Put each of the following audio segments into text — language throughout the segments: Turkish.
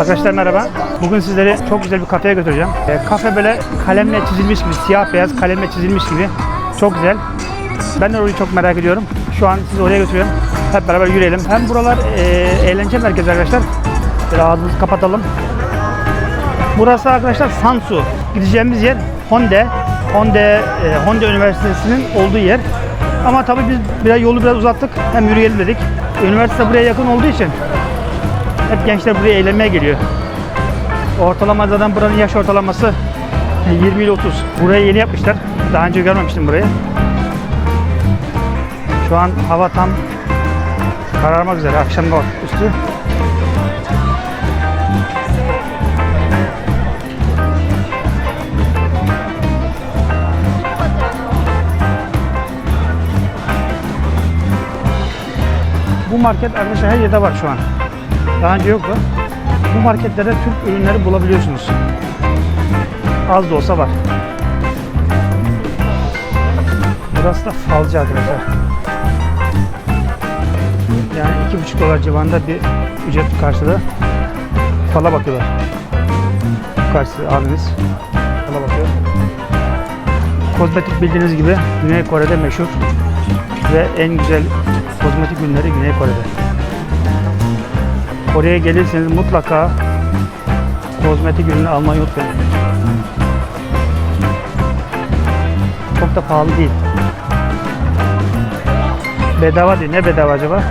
Arkadaşlar merhaba. Bugün sizleri çok güzel bir kafeye götüreceğim. E, kafe böyle kalemle çizilmiş gibi, siyah beyaz kalemle çizilmiş gibi. Çok güzel. Ben de orayı çok merak ediyorum. Şu an sizi oraya götürüyorum. Hep beraber yürüyelim. Hem buralar e, eğlence merkezi arkadaşlar. Böyle ağzımızı kapatalım. Burası arkadaşlar Sansu. Gideceğimiz yer Honda. Honda, e, Honda Üniversitesi'nin olduğu yer. Ama tabii biz biraz yolu biraz uzattık. Hem yürüyelim dedik. Üniversite buraya yakın olduğu için hep gençler buraya eğlenmeye geliyor. Ortalama zaten buranın yaş ortalaması 20 ile 30. Burayı yeni yapmışlar. Daha önce görmemiştim burayı. Şu an hava tam kararmak üzere. Akşam üstü. Bu market arkadaşlar her yerde var şu an. Daha önce yoktu. Bu marketlerde Türk ürünleri bulabiliyorsunuz. Az da olsa var. Burası da falcı arkadaşlar. Yani iki buçuk dolar civarında bir ücret karşılığı fala bakıyorlar. Karşısı abimiz fala bakıyor. Kozmetik bildiğiniz gibi Güney Kore'de meşhur ve en güzel kozmetik ürünleri Güney Kore'de. Oraya gelirseniz mutlaka kozmetik ürünü almayı unutmayın. Çok da pahalı değil. Bedava değil. Ne bedava acaba?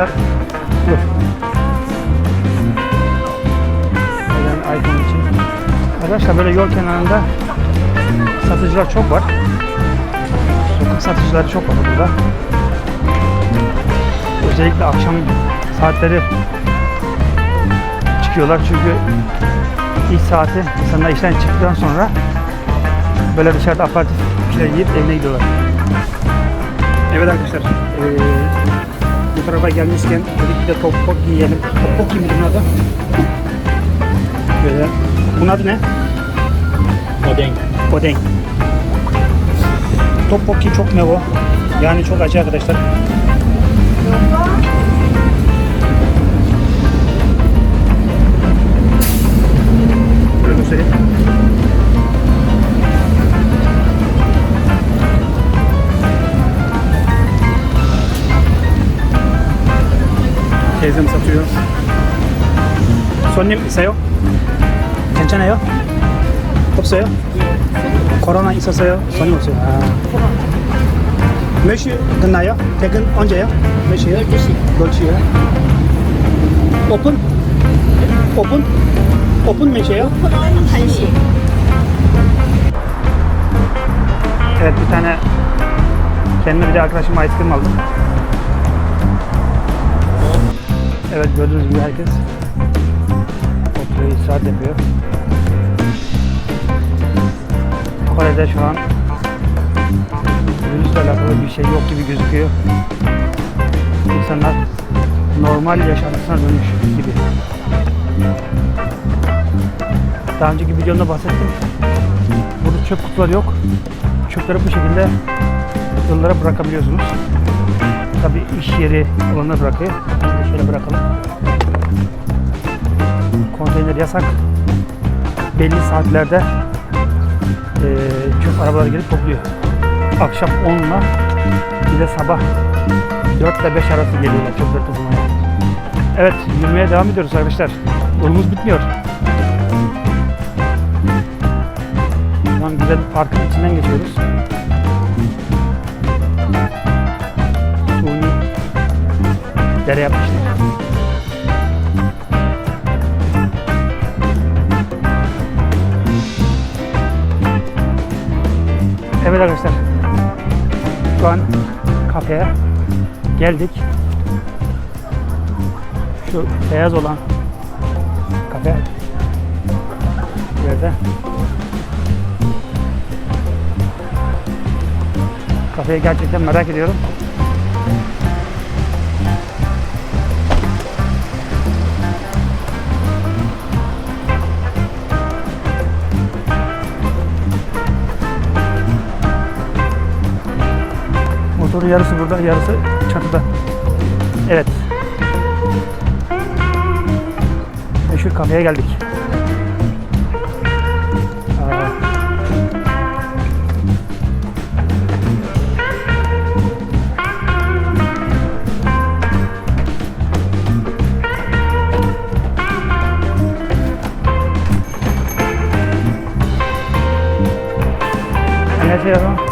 Bunlar dur. Neden iPhone için? Arkadaşlar böyle yol kenarında satıcılar çok var. Sokak satıcıları çok var burada. Özellikle akşam saatleri çıkıyorlar çünkü ilk saati insanlar işten çıktıktan sonra böyle dışarıda aparatif şeyler yiyip evine gidiyorlar. Evet arkadaşlar, eee, bu tarafa gelmişken dedik bir de topok yiyelim. Topok mi bunun adı? Böyle. Bunun adı ne? Odeng. Odeng. Topokki çok mevo. Yani çok acı arkadaşlar. Teyzem satıyor. 손님 있어요? 괜찮아요? 없어요? 코로나 있었어요? 손님 없어요. 아. 몇시 끝나요? 퇴근 언제요? 몇 시요? 12시. 12시요? 오픈? 오픈? 오픈 몇 시에요? 오픈은 1시. Evet bir tane kendime bir de arkadaşıma ice cream aldım. Gördüğünüz gibi herkes oturuyor, saat yapıyor. Kore'de şu an virüsle alakalı bir şey yok gibi gözüküyor. İnsanlar normal yaşantısına dönmüş gibi. Daha önceki videomda bahsettim. Burada çöp kutuları yok. Çöpleri bu şekilde yollara bırakabiliyorsunuz. Tabi iş yeri olanlar bırakıyor. Şöyle bırakalım. Konteyner yasak. Belli saatlerde eee çöp arabaları gelip topluyor. Akşam 10 ile bir de sabah 4 ile 5 arası geliyorlar çöpleri toplamaya. Evet yürümeye devam ediyoruz arkadaşlar. Yolumuz bitmiyor. Şu an güzel bir parkın içinden geçiyoruz. Dere yapmışlar. Evet arkadaşlar. Şu an kafeye geldik. Şu beyaz olan kafe yerde Kafeyi gerçekten merak ediyorum. Motorun yarısı burada, yarısı çatıda. Evet. Meşhur kafeye geldik. Aa, 안녕하세요.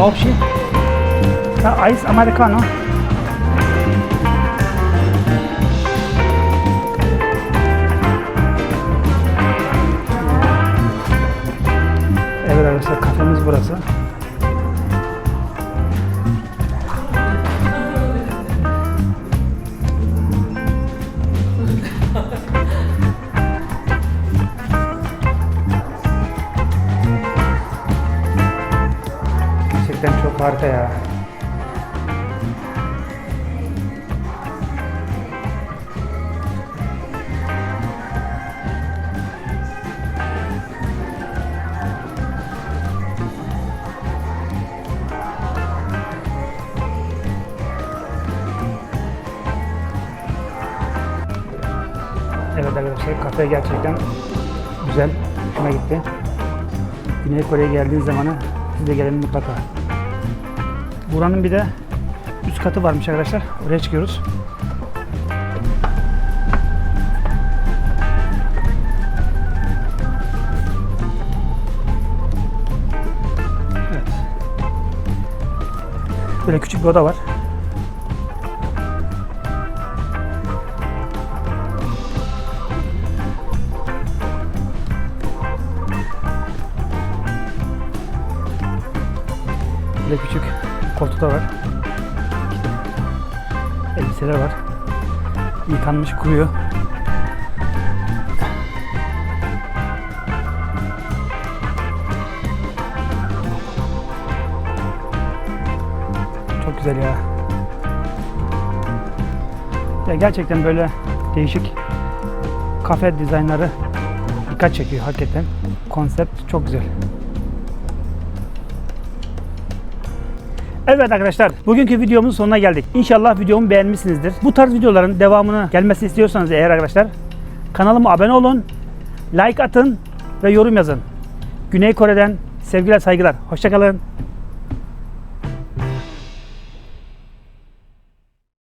Oh shit. Da Eis Americano. Evet arkadaşlar kafemiz burası. Harika ya. Evet arkadaşlar kafe gerçekten güzel. Hoşuma gitti. Güney Kore'ye geldiğiniz zaman siz de gelin mutlaka. Buranın bir de üst katı varmış arkadaşlar. Oraya çıkıyoruz. Evet. Böyle küçük bir oda var. Koltuklar var. Elbiseler var. Yıkanmış kuruyor. Çok güzel ya. Ya gerçekten böyle değişik kafe dizaynları dikkat çekiyor hakikaten. Konsept çok güzel. Evet arkadaşlar bugünkü videomuzun sonuna geldik. İnşallah videomu beğenmişsinizdir. Bu tarz videoların devamını gelmesini istiyorsanız eğer arkadaşlar kanalıma abone olun, like atın ve yorum yazın. Güney Kore'den sevgiler saygılar. Hoşçakalın.